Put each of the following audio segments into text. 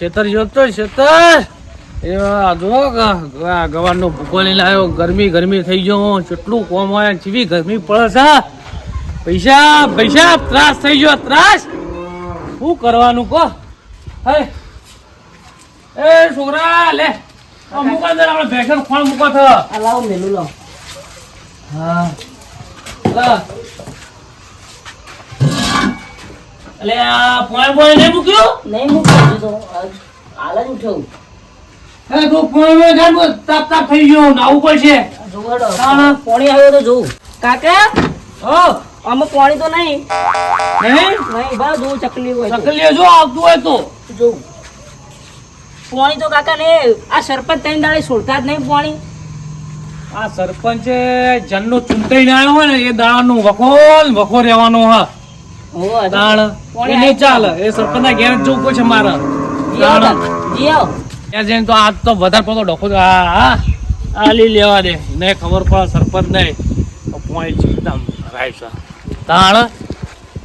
શેતર જોતો શેતર! એ જો ગવારનો ભૂકો લઈને આવ્યો. ગરમી ગરમી થઈ ગયો. કેટલું કોમ હોય ચીવી ગરમી પડે છે. પૈસા પૈસા ત્રાસ થઈ ગયો ત્રાસ! શું કરવાનું કહો? હે? એ છોકરા લે. મૂકો અંદર આપણે ભેંસન ખોણ મૂકો આ લાવો મેલું લાવો. હા. લા. અલે આ પોય પોય નહીં મૂક્યો? નહીં મૂક્યો તો. આ- હાલ જ ઉઠ્યો હે. તો પોય પોય ગાંડો તાપ તાપ થઈ ગયો નાવું પડશે. જોવાડો પોણી આવ્યો તો જોઉં કાકા? હો? અમે પોણી તો નહીં. નહીં? નહીં બા જો ચકલી હોય ચકલી જો આવતું હોય તો. જોઉં પોણી તો કાકા ને આ સરપંચ ત્રણ દાડે છોડતા જ નહીં પાણી. આ સરપંચે જનનો ચૂંટાઈને આવ્યો હોય ને એ દાડાનું વખોલ વખો રહેવાનો હા. એ આવ્યું. ચાલે. એ સરપંચના ઘેર જ જવું પડશે મારે. ત્યાં જઈને તો આજ તો વધારે પડતો ડખો હા હા. આલી લેવા દે. ને ખબર પડે સરપંચ ને પોઈન્ટ ચીકદમ રાય છે. તાણ.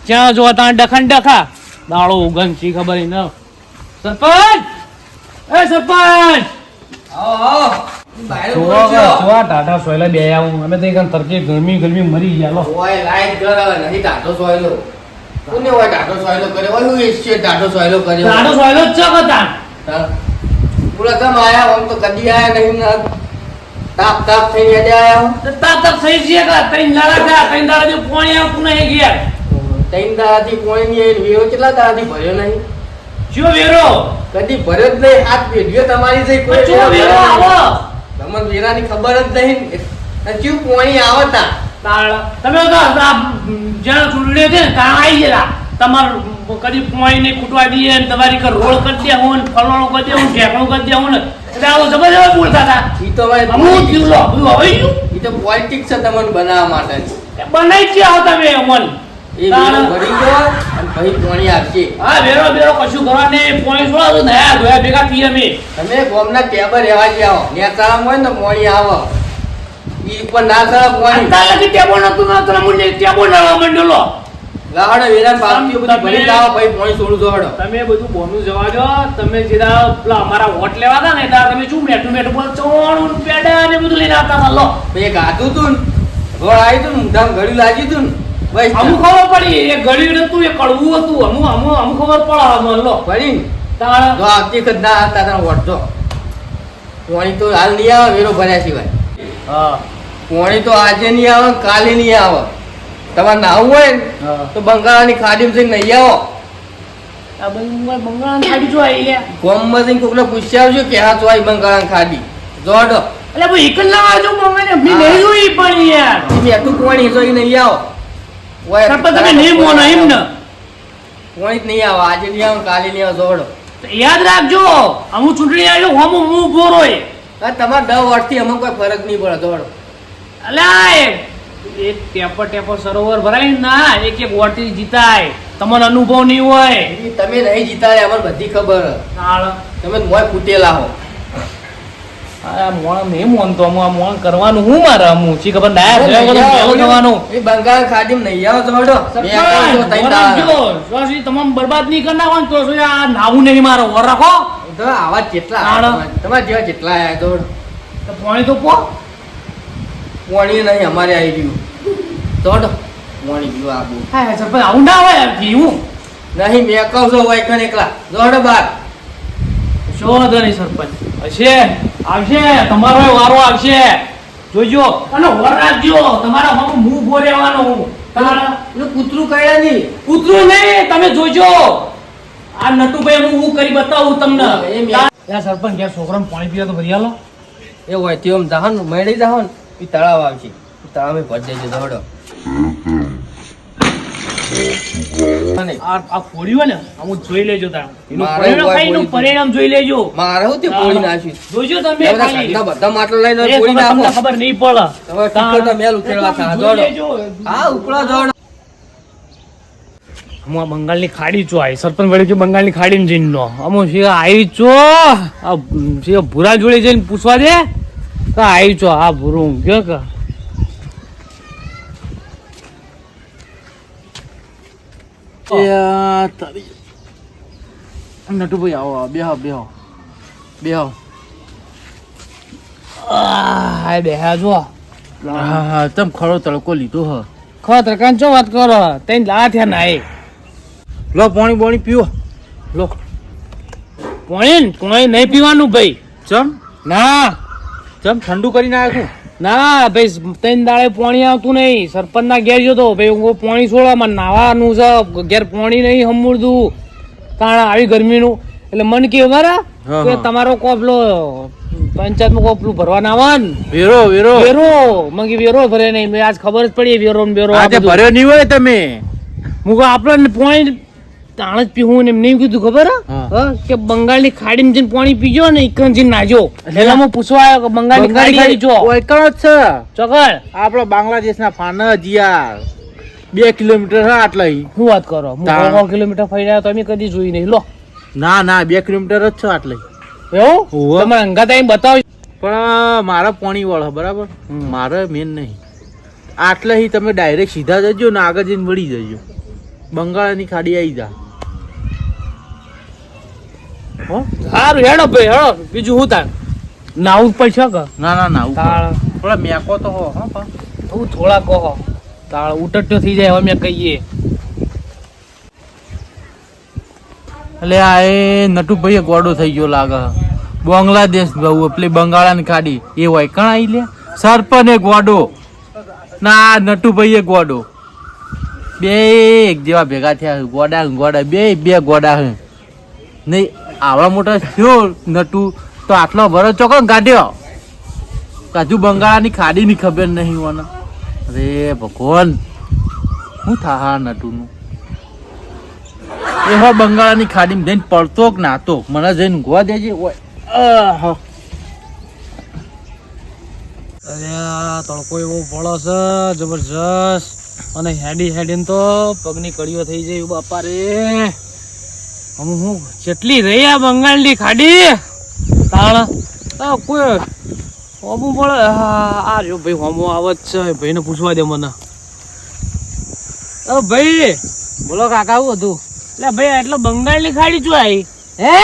ક્યાં જોવા તાણ? ડખન ડખા. દાળો ઉગન ચી ખબર ન. સરપંચ! એ સરપંચ! ટાટા સોયલા બે આવું. અમે તો એકદમ ગરમી ગરમી મરી ગયા લો. લાઈટ ઘર નહીં સોયલો. કોને હોય ડાઢો સોયલો ઓલું એ છે ટાઢો સોયલો કરે ડાઢો સોયલો જ છે કતાન પૂરા તમ આયા આમ તો કદી આયા નહીં ના તાપ તાપ થઈ ગયા આયા હું. તાપ તાપ થઈ ગયા કા તઈ લડા થયા તઈ દાડા જે પોણી આવતું નહીં ગયા. તઈ નાળા થી પોણી ની નહીં વેરો કેટલા દાડાથી ભર્યો નહીં? જો વેરો? કદી ભર્યો જ નહીં. આ પેઢીઓ તમારી જઈ કોઈ જો વેરો આવો. તમને વેરાની ખબર જ નહીં ને. ચિયું પોણી આવતા. તમે તો જ્યાં ચૂંટણી છે ને ત્યાં આવી ગયેલા. તમારું કદી પોઈ ને ખૂટવા દઈએ ને તમારી રોડ કરી દે હું ફલાણું કરી દે હું ઢેકણું કરી દે હું ને. એટલે આવો જબરજસ્ત બોલતા હતા. એ તો ભાઈ હું જીવલો બધું હવે ઈ તો પોલિટિક્સ છે તમને બનાવવા માટે. બનાવી છે આવો તમે અમન. એ ભરી દો અને પછી પોણી આવશે હા વેરો વેરો કશું કરવા નહીં. પોઈ છોડો તો નયા ધોયા ભેગા થઈએ અમે. તમે ગોમના ટેબર રહેવા જાઓ નેતાળામાં હોય ને પોણી આવો. ઈ ના સારા મોણી અંતા લગી ટેબો નતું ના મુંડે ટેબો નળવા મંડેલો. લાવડો વેરા પાપીઓ બધી ભરી લાવો પછી પોણી છોડું દોડો તમે બધું બોનું જવા દો તમે સીધા પેલા અમારા વોટ લેવા હતા ને ત્યારે તમે શું મેઠું મેઠું બોલ ચોણ પેડા ને બધું લઈને આવતા હતા લો. પછી તું ગોળ આવી તું ને ઊંધામાં ઘડ્યું લાગ્યું તું ને બસ અમુક ખબર પડી એ ગળ્યું હતું એ કડવું હતું અમુક અમુક અમુક ખબર પડે અમને લો. ભરી તાળ તો આવતી વખત ના આવતા તને વળતો પોણી તો હાલ નહીં આવે વેરો ભર્યા સિવાય. હા. પોણી તો આજે નહીં આવે કાલે નહીં આવે. તમારે નાવું હોય ને હા. તો બંગાળાની ખાડીમાં જઈને નહીં આવો. આ બંગાળ બંગાળ ખાડી જો આવી લે ગોમમાં જઈને કોકને પૂછી આવજો કે હા તો આવી બંગાળાની ખાડી. જોડો. એટલે ભાઈ એક જ ના આવજો ને. મેં નહીં જોઈ પણ યાર. મેં તું કોણી નહીં આવો. ઓય, તમે નહીં મોનો એમ ને. કોણી જ નહીં આવો. આજે નહીં આવો કાલે નહીં આવો જોડો. તો યાદ રાખજો અમુક ચૂંટણી આવ્યો હોમ હું ઊભો રોય તમારે દસ વર્ષથી અમને કોઈ ફરક નહીં પડે જોડો. અલા એ ટેપો ટેપર સરોવર ભરાય ના એક એક વોટથી જીતાય. તમને અનુભવ નહીં હોય. તમે નહીં જીતાય અમને બધી ખબર. તમે મોય ફૂટેલા હો. આ મોણ નહીં મોનતો હું આ મોણ કરવાનું હું મારે હું? શી ખબર ના જોયા વગર પહેલું થવાનું એ બંગાળ ખાડીમાં નહીં આવો તો તમામ બરબાદ નહીં કરી નાખો તો આ નાવું નહીં મારો. વર રાખો. તો આવા તાણ. તમારા જેવા જેટલા આયા જોડો તો પાણી તો પો. પોણી નહીં અમારે આવી ગયું. જોડો વણી ગયું આબુ હા સરપંચ આવું ના હોય યાર જીવું નહીં મેં કહું છું હોય કને એકલા. દોડ બાર. શો વાંધો નહીં સરપંચ. હશે આવશે તમારો વારો આવશે. જોજો. અને વર રાખજો. તમારા હમ મું ઊભો રહેવાનો હું. તારા કૂતરું કયા નહીં. કૂતરું નહીં તમે જોજો. આ નટુભાઈ હું હું કરી બતાવું તમને. યા સરપંચ ઘેર છોકરાને પાણી પીવા તો ભરી આલો. એ હોય તેમ જાહન મળી જાહન ઈ તળાવ આવશે. તળાવે ભરી દેજો દોડો. આ હોય ને જોઈ લેજો પરિણામ પરિણામ જોઈ લેજો. મારે હું તે પોળી નાખ્યું જોજો તમે બધા ખાલી. ઘરના બધા માટલો લઈને એ પોળી ખબર તમને નાખો ખબર નહીં પડે. તમે મેલ ઉકેલવા થા? દોડો. હા ઉપડો દોડો. હું આ બંગાળની ખાડી છો આવી સરપંચ વળી કે બંગાળની ને જઈને નો અમુક છે આવી ચો આ છે ભૂરા જોડે જઈને પૂછવા દે. આવી ચો હા ભૂરું ગયો કે? નટુભાઈ આવો આવો, બેહો બેહો બેહો હાય બેહા જો. હા હા તમ ખરો તડકો લીધો હ. ખતર કાન ચો વાત કરો? તૈન લા થયા નાય લો પાણી પાણી પીવો લો. પોણી પોણી નહીં પીવાનું ભાઈ. ચમ? ના. ચમ ઠંડુ કરી નાખ્યું? ના ભાઈ ત્રણ દાડે પોણી આવતું નહીં. સરપંચ ના ઘેર જતો ભાઈ હું પોણી છોડવા મને નાવાનું છે. ઘેર પોણી નહીં હમુરદું કારણ આવી ગરમીનું. એટલે મન કે મારા કે તમારો કોપલો પંચાયતમાં કોપલું ભરવા ના આવે ને વેરો. વેરો. વેરો મગી વેરો ભરે નહીં. મેં આજ ખબર જ પડી વેરો ને વેરો આજે ભર્યો નહીં હોય તમે. મુકો આપણે પોણી તાણ જ પીવું એવું કીધું ખબર કે બંગાળની ખાડી જઈને પાણી પીજો ને ઈકન જઈને નાજો. એટલે હું પૂછવા આવ્યો કે બંગાળની ખાડી જો. ઓયકણ જ છે. ચોકડ. આપણા બાંગ્લાદેશના જ યાર બે કિલોમીટર હા આટલા. શું વાત કરો? હું તાણ. કિલોમીટર ફરી રહ્યા તો અમે કદી જોઈ નહીં. લો. ના ના બે કિલોમીટર જ છે આટલા. એવું. તમારે અંગાત આવીને બતાવો. પણ મારા પોણી વળ બરાબર. મારે મેન નહીં. આટલે તમે ડાયરેક્ટ સીધા જજો ને આગળ જઈને વળી જજો. બંગાળની ખાડી આવી જા. સારું હેડો ભાઈ હેડો. બીજું હું તાર? નાવું પડશે કે? ના ના ના તાળ. થોડા મેકો તો હો હા હું થોડા કહો તાળ ઉટટ્યો થઈ જાય હવે કહીએ. એટલે આ એ નટુભાઈ ગોડો થઈ ગયો લાગે. બાંગ્લાદેશ બહુ પેલી બંગાળાને ખાડી. એ હોય કણ આવી લે? સરપન ગોડો. ના આ નટુભાઈ એક ગોડો. બે એક જેવા ભેગા થયા. ગોડા ગોડા. બે બે ગોડા નહીં આવડા મોટા થયો નટુ, તો આટલો ભરો ચોકો કાઢ્યો કાજુ બંગાળાની ખાડીની ખબર નહીં મને અરે ભગવાન શું થા નટુનું. એ હો બંગાળાની ખાડીમાં જઈને પડતો કે નાતો, મને જઈને ગોવા દેજે, ઓય અરે તડકો એવો પડે છે, જબરજસ્ત. અને હેડી હેડીને તો પગની કડીઓ થઈ જાય, બાપા રે. હમ હું જેટલી રહી આ બંગાળની ખાડી તાણ કોઈ હોમું પડે આ જો ભાઈ હોમો આવે જ છે. ભાઈને પૂછવા દે મને. અ ભાઈ બોલો કાકા આવું હતું એટલે ભાઈ એટલે બંગાળની ખાડી શું આવી હે?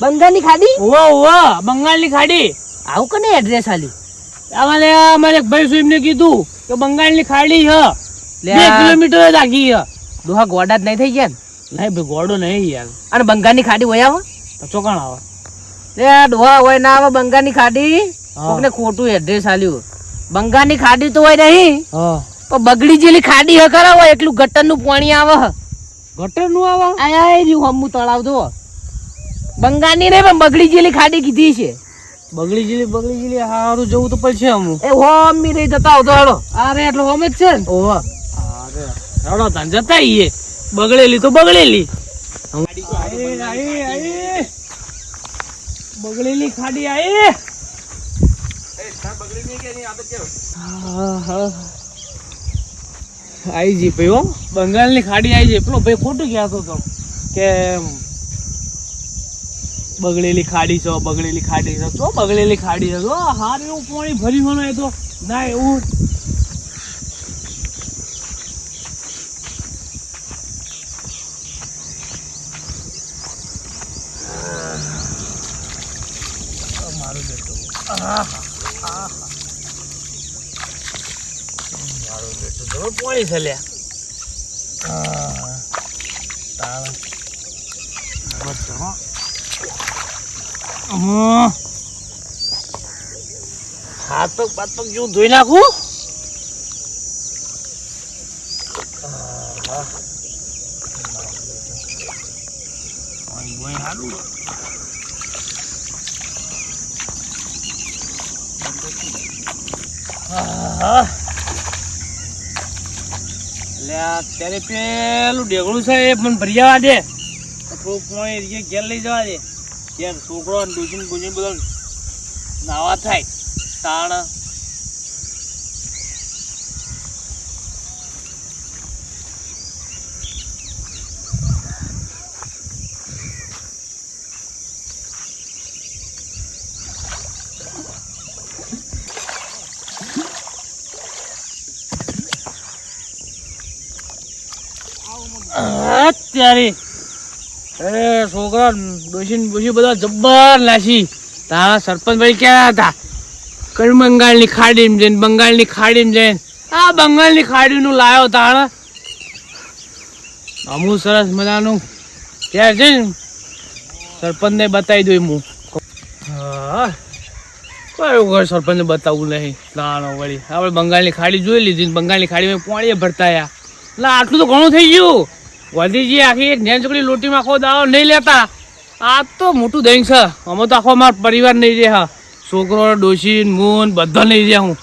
બંગાળની ખાડી? ઓવા બંગાળ બંગાળની ખાડી. આવું કને એડ્રેસ આલી? અમારે અમારે ભાઈ શું ને કીધું કે બંગાળની ખાડી છે બે કિલોમીટર જ આગી છે દોહા ગોડા જ નહીં થઈ ગયા ને? નહીં ભાઈ ગોડો નહીં યાર. અને બંગાળની ખાડી હોય આવે? તો ચોકાણ આવે. લે ડોહા હોય ના આવે બંગાળની ખાડી? કોકને ખોટું એડ્રેસ આલ્યું. બંગાળની ખાડી તો હોય નહીં. પણ બગડી જેલી ખાડી હે આવે એટલું ગટરનું પાણી આવે. ગટરનું આવે? આયા એ રહ્યું હમું તળાવ તો બંગાળની નહીં પણ બગડી જેલી ખાડી કીધી છે. બગડી જેલી બગડી જેલી હારું જવું તો પડશે અમુક. એ હોમી રહી જતા આવતો હાડો અરે એટલો હોમ જ છે ને? ઓહો. અરે હાડો તાન જતા આઈએ. બગડેલી તો બગડેલી. બગડેલી ખાડી આઈ. આઈ જી ભાઈ હો. બંગાળની ખાડી આવી જાય પેલો ભાઈ ખોટું કહેતો હતો કે બગડેલી ખાડી છો બગડેલી ખાડી છો. બગડેલી ખાડી છો? હાર એવું પાણી ભરી હોય એ તો ના એવું પાણી છે લ્યા હા. તાળ. જબર છે હો. હમ. હાથ પગ પાત પગ જેવું ધોઈ નાખું આહા. પાણી બોય હારું. આહા. એટલે અત્યારે પેલું ડેગડું છે એ મને ભરી જવા દે. થોડું પાણી એ ઘેર લઈ જવા દે. ઘેર છોકરો ડૂસીને બુજીને બધો નાવા થાય. તાણ અત્યારે. એ છોકરા, ડોશી ડોશી બધા જબ્બર લાશી તારા સરપંચ ભાઈ ક્યાં હતા? કઈ બંગાળની ખાડીમાં જઈને, બંગાળની ખાડીમાં જઈને. આ બંગાળની ખાડીનું લાયો તારા અમુ સરસ મજાનું. ક્યાં છે ને બતાવી દઉં હું. કયું ઘર સરપંચને બતાવવું નહીં. લાણો વળી. આપણે બંગાળની ખાડી જોઈ લીધી બંગાળની ખાડીમાં પોણીએ ભરતા આટલું તો ઘણું થઈ ગયું. ગાંધીજી, આખી એક નેન છોકરી લોટીમાં આખો દાવો નહીં લેતા. આ તો મોટું દહીં છે. અમે તો આખો અમારો પરિવાર નહીં રહે છોકરો, ડોશી મૂન બધા નહીં રહ્યા હું.